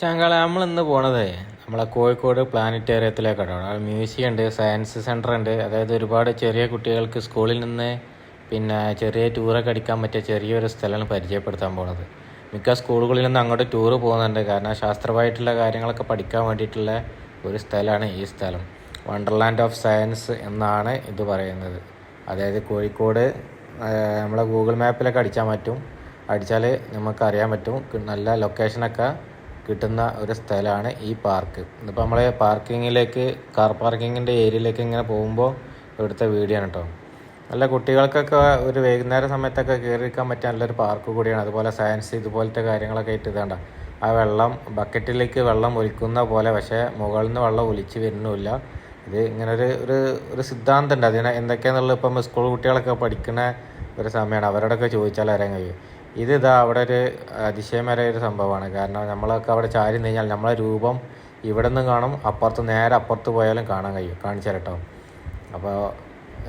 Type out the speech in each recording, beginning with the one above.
ചങ്കള നമ്മൾ ഇന്ന് പോണത് നമ്മളെ കോഴിക്കോട് പ്ലാനറ്റേറിയത്തിലേക്കാണ് അവിടെ മ്യൂസിയം ഉണ്ട് സയൻസ് സെന്റർ ഉണ്ട്. അതായത് ഒരുപാട് ചെറിയ കുട്ടികൾക്ക് സ്കൂളിൽ നിന്ന് പിന്നെ ചെറിയ ടൂറൊക്കെ അടിക്കാൻ പറ്റിയ ചെറിയൊരു സ്ഥലമാണ് പരിചയപ്പെടുത്താൻ പോണത്. മിക്ക സ്കൂളുകളിൽ നിന്ന് അങ്ങോട്ട് ടൂറ് പോകുന്നുണ്ട്. കാരണം ശാസ്ത്രമായിട്ടുള്ള കാര്യങ്ങളൊക്കെ പഠിക്കാൻ വേണ്ടിയിട്ടുള്ള ഒരു സ്ഥലമാണ് ഈ സ്ഥലം. വണ്ടർലാൻഡ് ഓഫ് സയൻസ് എന്നാണ് ഇത് പറയുന്നത്. അതായത് കോഴിക്കോട് നമ്മളെ ഗൂഗിൾ മാപ്പിലൊക്കെ അടിച്ചാൽ പറ്റും. അടിച്ചാൽ നമുക്ക് അറിയാൻ പറ്റും നല്ല ലൊക്കേഷനൊക്കെ കിട്ടുന്ന ഒരു സ്ഥലമാണ് ഈ പാർക്ക്. ഇതിപ്പോൾ നമ്മളെ പാർക്കിങ്ങിലേക്ക് കാർ പാർക്കിങ്ങിന്റെ ഏരിയയിലേക്ക് ഇങ്ങനെ പോകുമ്പോൾ ഇവിടുത്തെ വീഡിയോ ആണ് കേട്ടോ നല്ല കുട്ടികൾക്കൊക്കെ ഒരു വൈകുന്നേര സമയത്തൊക്കെ കയറിയിരിക്കാൻ പറ്റിയ നല്ലൊരു പാർക്ക് കൂടിയാണ്. അതുപോലെ സയൻസ് ഇതുപോലത്തെ കാര്യങ്ങളൊക്കെ ആയിട്ട് ഇതാണ്ട. ആ വെള്ളം ബക്കറ്റിലേക്ക് വെള്ളം ഒലിക്കുന്ന പോലെ പക്ഷേ മുകളിൽ നിന്ന് വെള്ളം ഒലിച്ച് വരുന്നുമില്ല. ഇത് ഇങ്ങനെ ഒരു ഒരു ഒരു സിദ്ധാന്തം ഉണ്ട്. അതിനെ എന്തൊക്കെയാണെന്നുള്ളത് ഇപ്പം സ്കൂൾ കുട്ടികളൊക്കെ പഠിക്കുന്ന ഒരു സമയമാണ്. അവരോടൊക്കെ ചോദിച്ചാൽ അറിയാൻ കഴിയും. ഇത് ഇതാ അവിടെ ഒരു അതിശയമേറിയ ഒരു സംഭവമാണ്. കാരണം നമ്മളൊക്കെ അവിടെ ചാരി കഴിഞ്ഞാൽ നമ്മളെ രൂപം ഇവിടെ നിന്ന് കാണും അപ്പുറത്ത് നേരെ അപ്പുറത്ത് പോയാലും കാണാൻ കഴിയും. കാണിച്ചു തരട്ടോ. അപ്പോൾ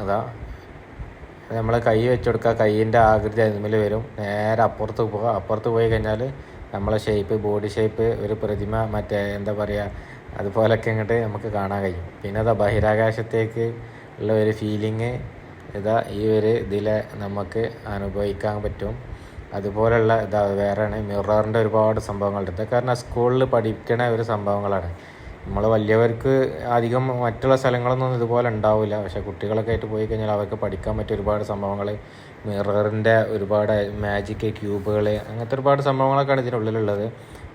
അതാ നമ്മൾ കൈ വെച്ചുകൊടുക്കുക കൈയിന്റെ ആകൃതി അതിന്മേൽ വരും. നേരെ അപ്പുറത്ത് പോകുക അപ്പുറത്ത് പോയി കഴിഞ്ഞാൽ നമ്മളെ ഷേപ്പ് ബോഡി ഷേപ്പ് ഒരു പ്രതിമ മറ്റേ എന്താ പറയുക അതുപോലൊക്കെ ഇങ്ങോട്ട് നമുക്ക് കാണാൻ കഴിയും. പിന്നെ അതാ ബഹിരാകാശത്തേക്ക് ഉള്ള ഒരു ഫീലിങ് ഇതാ ഈ ഒരു ഇതിൽ നമുക്ക് അനുഭവിക്കാൻ പറ്റും. അതുപോലുള്ള ഇതാ വേറെയാണ് മിററിന്റെ ഒരുപാട് സംഭവങ്ങളുണ്ട്. കാരണം സ്കൂളിൽ പഠിക്കണ ഒരു സംഭവങ്ങളാണ്. നമ്മൾ വലിയവർക്ക് അധികം മറ്റുള്ള സ്ഥലങ്ങളൊന്നും ഇതുപോലെ ഉണ്ടാവില്ല പക്ഷേ കുട്ടികളൊക്കെ ആയിട്ട് പോയി കഴിഞ്ഞാൽ അവർക്ക് പഠിക്കാൻ പറ്റിയ ഒരുപാട് സംഭവങ്ങൾ മിററിന്റെ ഒരുപാട് മാജിക് ക്യൂബുകൾ അങ്ങനത്തെ ഒരുപാട് സംഭവങ്ങളൊക്കെയാണ് ഇതിനുള്ളിലുള്ളത്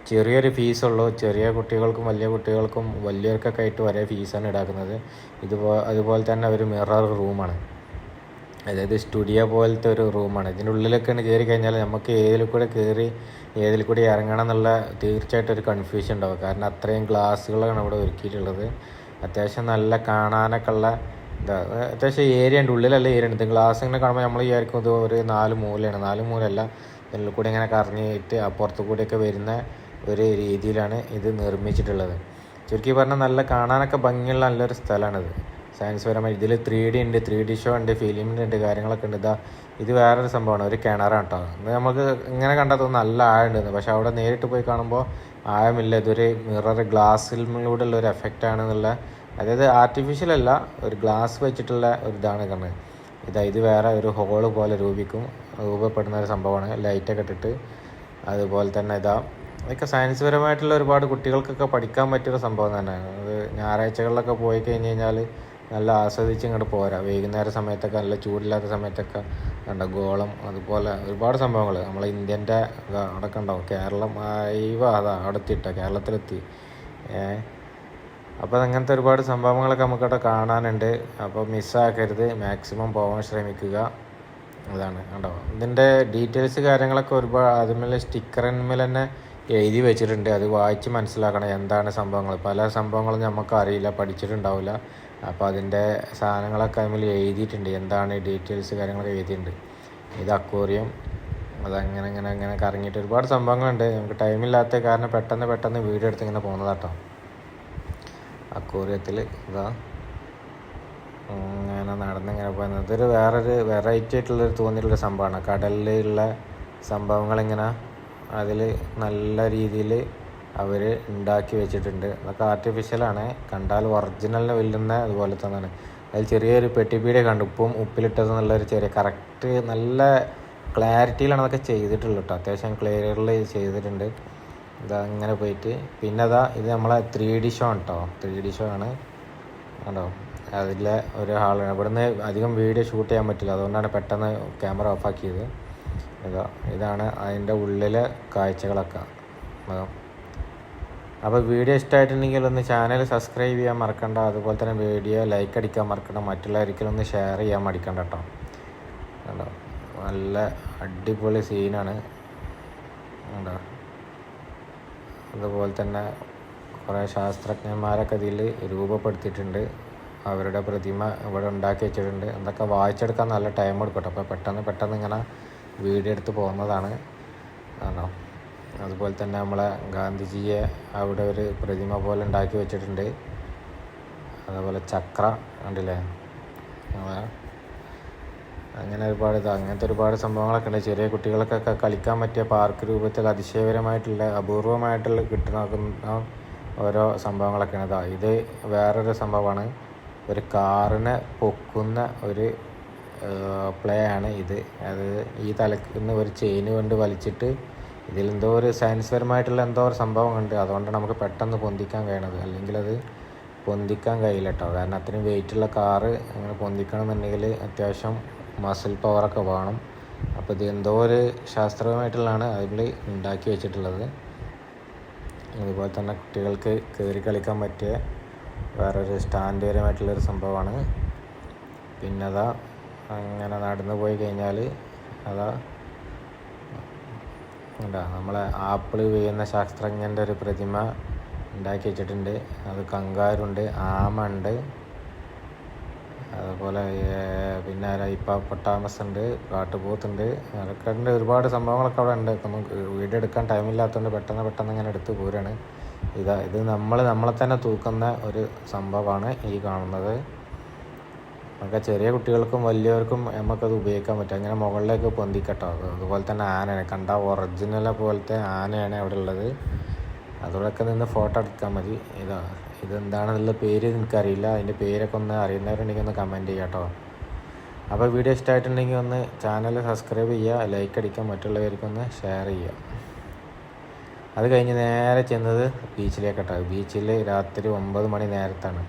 ചെറിയൊരു ഫീസുള്ളൂ ചെറിയ കുട്ടികൾക്കും വലിയ കുട്ടികൾക്കും വലിയവർക്കൊക്കെ ആയിട്ട് ഒരേ ഫീസാണ് ഈടാക്കുന്നത് ഇതുപോലെ അതുപോലെ തന്നെ ഒരു മിറർ റൂമാണ് അതായത് സ്റ്റുഡിയോ പോലത്തെ ഒരു റൂമാണ്. ഇതിന്റെ ഉള്ളിലൊക്കെ കയറി കഴിഞ്ഞാൽ നമുക്ക് ഏതിൽ കൂടെ കയറി ഏതിൽ കൂടി ഇറങ്ങണം എന്നുള്ള തീർച്ചയായിട്ടും ഒരു കൺഫ്യൂഷൻ ഉണ്ടാവും. കാരണം അത്രയും ഗ്ലാസ്സുകളാണ് ഇവിടെ ഒരുക്കിയിട്ടുള്ളത്. അത്യാവശ്യം നല്ല കാണാനൊക്കെ ഉള്ള അത്യാവശ്യം ഏരിയ ഉണ്ട്. ഉള്ളിലല്ല ഏരിയ ഉണ്ട്. ഗ്ലാസ് ഇങ്ങനെ കാണുമ്പോൾ നമ്മൾ വിചാരിക്കും ഇത് ഒരു നാല് മൂലയാണ്. നാല് മൂലല്ല. ഇതിൽ കൂടി ഇങ്ങനെ കറങ്ങിയിട്ട് അപ്പുറത്ത് കൂടിയൊക്കെ വരുന്ന ഒരു രീതിയിലാണ് ഇത് നിർമ്മിച്ചിട്ടുള്ളത്. ചുരുക്കി പറഞ്ഞാൽ നല്ല കാണാനൊക്കെ ഭംഗിയുള്ള നല്ലൊരു സ്ഥലമാണിത്. സയൻസ് പരമായി. ഇതിൽ ത്രീ ഡി ഉണ്ട് ത്രീ ഡി ഷോ ഉണ്ട് ഫിലിമിന്റെ ഉണ്ട് കാര്യങ്ങളൊക്കെ ഉണ്ട്. ഇതാ ഇത് വേറൊരു സംഭവമാണ്. ഒരു കിണറാണ് കേട്ടോ ഇത് നമുക്ക് ഇങ്ങനെ കണ്ടാൽ തോന്നുന്നു നല്ല ആഴമുണ്ടെന്ന്. പക്ഷെ അവിടെ നേരിട്ട് പോയി കാണുമ്പോൾ ആഴമില്ല. ഇതൊരു മിറർ ഗ്ലാസ്സിലൂടെ ഉള്ള ഒരു എഫക്റ്റ് ആണെന്നുള്ള അതായത് ആർട്ടിഫിഷ്യൽ അല്ല ഒരു ഗ്ലാസ് വെച്ചിട്ടുള്ള ഒരു ഇതാണ് കണ്ണ് ഇതാ ഇത് വേറെ ഒരു ഹോൾ പോലെ രൂപിക്കും രൂപപ്പെടുന്ന ഒരു സംഭവമാണ്. ലൈറ്റൊക്കെ ഇട്ടിട്ട്. അതുപോലെ തന്നെ ഇതാ ഇതൊക്കെ സയൻസ് പരമായിട്ടുള്ള ഒരുപാട് കുട്ടികൾക്കൊക്കെ പഠിക്കാൻ പറ്റിയൊരു സംഭവം തന്നെയാണ്. അത് ഞായറാഴ്ചകളിലൊക്കെ പോയി കഴിഞ്ഞ് കഴിഞ്ഞാൽ നല്ല ആസ്വദിച്ച് ഇങ്ങോട്ട് പോരാ. വൈകുന്നേര സമയത്തൊക്കെ നല്ല ചൂടില്ലാത്ത സമയത്തൊക്കെ കണ്ട ഗോളം അതുപോലെ ഒരുപാട് സംഭവങ്ങൾ നമ്മളെ ഇന്ത്യന്റെ അടക്കം ഉണ്ടാവും. കേരളം അയവ അതാ അവിടെ എത്തിയിട്ടോ കേരളത്തിലെത്തി. ഏഹ് അപ്പോൾ അങ്ങനത്തെ ഒരുപാട് സംഭവങ്ങളൊക്കെ നമുക്കവിടെ കാണാനുണ്ട്. അപ്പോൾ മിസ്സാക്കരുത്. മാക്സിമം പോകാൻ ശ്രമിക്കുക. അതാണ് കണ്ടോ? ഇതിന്റെ ഡീറ്റെയിൽസ് കാര്യങ്ങളൊക്കെ ഒരുപാട് അതുമേലെ സ്റ്റിക്കറിന്മേൽ തന്നെ എഴുതി വെച്ചിട്ടുണ്ട്. അത് വായിച്ച് മനസ്സിലാക്കണം എന്താണ് സംഭവങ്ങൾ. പല സംഭവങ്ങളും നമുക്ക് അറിയില്ല പഠിച്ചിട്ടുണ്ടാവില്ല അപ്പോൾ അതിന്റെ സാധനങ്ങളൊക്കെ അതിൽ എഴുതിയിട്ടുണ്ട്. എന്താണ് ഡീറ്റെയിൽസ് കാര്യങ്ങളൊക്കെ എഴുതിയിട്ടുണ്ട്. ഇത് അക്വേറിയം അതങ്ങനെ അങ്ങനെ അങ്ങനെ കറങ്ങിയിട്ട് ഒരുപാട് സംഭവങ്ങളുണ്ട്. നമുക്ക് ടൈമില്ലാത്ത കാരണം പെട്ടെന്ന് പെട്ടെന്ന് വീഡിയോ എടുത്ത് ഇങ്ങനെ പോകുന്നതാട്ടോ. അക്വേറിയത്തിൽ ഇതാ. അങ്ങനെ നടന്നിങ്ങനെ പോകുന്നത്. ഇതൊരു വേറൊരു വെറൈറ്റി ആയിട്ടുള്ളൊരു തോന്നിയിട്ടുള്ള സംഭവമാണ്. കടലിലുള്ള സംഭവങ്ങളിങ്ങനെ അതിൽ നല്ല രീതിയിൽ അവർ ഉണ്ടാക്കി വെച്ചിട്ടുണ്ട്. അതൊക്കെ ആർട്ടിഫിഷ്യലാണ് കണ്ടാൽ ഒറിജിനലിന് വെല്ലുന്ന അതുപോലെ തന്നെയാണ്. അതിൽ ചെറിയൊരു പെട്ടിപ്പീടെ കണ്ടു. ഉപ്പും ഉപ്പിലിട്ടത് ഒരു ചെറിയ കറക്റ്റ് നല്ല ക്ലാരിറ്റിയിലാണ് അതൊക്കെ ചെയ്തിട്ടുള്ളൂ കേട്ടോ. അത്യാവശ്യം ക്ലിയറിൽ ചെയ്തിട്ടുണ്ട്. ഇതാ ഇങ്ങനെ പോയിട്ട്. പിന്നെ അതാ ഇത് നമ്മളെ ത്രീ ഡി ഷോ ആണ് കേട്ടോ ത്രീ ഡി ഷോ ആണ്. കേട്ടോ അതിലെ ഒരു ഹാളാണ് ഇവിടുന്ന് അധികം വീഡിയോ ഷൂട്ട് ചെയ്യാൻ പറ്റില്ല. അതുകൊണ്ടാണ് പെട്ടെന്ന് ക്യാമറ ഓഫാക്കിയത് ഇതാ ഇതാണ് അതിന്റെ ഉള്ളിലെ കാഴ്ചകളൊക്കെ. അപ്പോൾ വീഡിയോ ഇഷ്ടമായിട്ടുണ്ടെങ്കിൽ ഒന്ന് ചാനൽ സബ്സ്ക്രൈബ് ചെയ്യാൻ മറക്കണ്ട. അതുപോലെ തന്നെ വീഡിയോ ലൈക്ക് അടിക്കാൻ മറക്കണ്ട. മറ്റുള്ളവർക്കും ഒന്ന് ഷെയർ ചെയ്യാൻ മടിക്കണ്ട കേട്ടോ. കണ്ടോ? നല്ല അടിപൊളി സീനാണ്. കണ്ടോ? അതുപോലെ തന്നെ കുറേ ശാസ്ത്രജ്ഞന്മാരൊക്കെ ഇതിൽ രൂപപ്പെടുത്തിയിട്ടുണ്ട്. അവരുടെ പ്രതിമ ഇവിടെ ഉണ്ടാക്കി വെച്ചിട്ടുണ്ട്. എന്തൊക്കെ വായിച്ചെടുക്കാൻ നല്ല ടൈം എടുക്കട്ടെ അപ്പോൾ പെട്ടെന്ന് പെട്ടെന്ന് ഇങ്ങനെ വീഡിയോ എടുത്ത് പോകുന്നതാണ് ആണോ അതുപോലെ തന്നെ നമ്മളെ ഗാന്ധിജിയെ അവിടെ ഒരു പ്രതിമ പോലെ ഉണ്ടാക്കി വെച്ചിട്ടുണ്ട്. അതേപോലെ ചക്ര ഉണ്ടല്ലേ അങ്ങനെ ഒരുപാട് ഇത് അങ്ങനത്തെ ഒരുപാട് സംഭവങ്ങളൊക്കെ ഉണ്ട്. ചെറിയ കുട്ടികൾക്കൊക്കെ കളിക്കാൻ പറ്റിയ പാർക്ക് രൂപത്തിൽ അതിശയകരമായിട്ടുള്ള അപൂർവമായിട്ടുള്ള കിട്ടുന്ന ഓരോ സംഭവങ്ങളൊക്കെയാണ്. ഇതാ ഇത് വേറൊരു സംഭവമാണ്. ഒരു കാറിനെ പൊക്കുന്ന ഒരു പ്ലേ ആണ് ഇത്. അത് ഈ തലക്ക് നിന്ന് ഒരു ചെയിൻ കൊണ്ട് വലിച്ചിട്ട് ഇതിലെന്തോ ഒരു സയൻസ് പരമായിട്ടുള്ള എന്തോ ഒരു സംഭവം ഉണ്ട് അതുകൊണ്ടാണ് നമുക്ക് പെട്ടെന്ന് പൊന്തിക്കാൻ കഴിയണത്. അല്ലെങ്കിൽ അത് പൊന്തിക്കാൻ കഴിയില്ല കേട്ടോ കാരണം അത്രയും വെയിറ്റുള്ള കാറ് അങ്ങനെ പൊന്തിക്കണം എന്നുണ്ടെങ്കിൽ അത്യാവശ്യം മസിൽ പവറൊക്കെ വേണം. അപ്പോൾ ഇത് എന്തോ ഒരു ശാസ്ത്രീയമായിട്ടുള്ളതാണ് അതിൽ ഉണ്ടാക്കി വെച്ചിട്ടുള്ളത്. അതുപോലെ തന്നെ കുട്ടികൾക്ക് കയറി കളിക്കാൻ പറ്റിയ വേറൊരു സ്റ്റാൻഡ് പരമായിട്ടുള്ളൊരു സംഭവമാണ്. പിന്നെ അതാ അങ്ങനെ നടന്നു പോയി കഴിഞ്ഞാൽ അതാ എന്താ നമ്മളെ ആപ്പിൾ വീഴുന്ന ശാസ്ത്രജ്ഞന്റെ ഒരു പ്രതിമ ഉണ്ടാക്കി വെച്ചിട്ടുണ്ട്. അത് കങ്കാരുണ്ട് ആമ ഉണ്ട് അതുപോലെ പിന്നെ ആരാ പൊട്ടാമസ് ഉണ്ട് കാട്ടുപോത്തുണ്ട്. അതൊക്കെ ഒരുപാട് സംഭവങ്ങളൊക്കെ അവിടെ ഉണ്ട്. നമുക്ക് വീഡിയോ എടുക്കാൻ ടൈമില്ലാത്തതുകൊണ്ട് പെട്ടെന്ന് പെട്ടെന്ന് ഇങ്ങനെ എടുത്ത് പോരാണ്. ഇതാ ഇത് നമ്മൾ നമ്മളെ തന്നെ തൂക്കുന്ന ഒരു സംഭവമാണ് ഈ കാണുന്നത്. നമുക്ക് ചെറിയ കുട്ടികൾക്കും വലിയവർക്കും നമുക്കത് ഉപയോഗിക്കാൻ പറ്റും. അങ്ങനെ മുകളിലേക്ക് പൊന്തിക്കട്ടോ. അത് അതുപോലെ തന്നെ ആനയാണ്. കണ്ട ഒറിജിനലെ പോലത്തെ ആനയാണ് അവിടെ ഉള്ളത്. അതോടൊക്കെ നിന്ന് ഫോട്ടോ എടുക്കാൻ മതി. ഇതാ ഇതെന്താണെന്നുള്ള പേര് എനിക്കറിയില്ല. അതിന്റെ പേരൊക്കെ ഒന്ന് അറിയുന്നവരുണ്ടെങ്കിൽ ഒന്ന് കമന്റ് ചെയ്യാം കേട്ടോ. അപ്പോൾ വീഡിയോ ഇഷ്ടമായിട്ടുണ്ടെങ്കിൽ ഒന്ന് ചാനൽ സബ്സ്ക്രൈബ് ചെയ്യുക ലൈക്ക് അടിക്കുക മറ്റുള്ളവർക്കൊന്ന് ഷെയർ ചെയ്യുക. അത് കഴിഞ്ഞ് നേരെ ചെന്നത് ബീച്ചിലേക്ക് കേട്ടോ ബീച്ചിൽ രാത്രി ഒമ്പത് മണി നേരത്താണ്.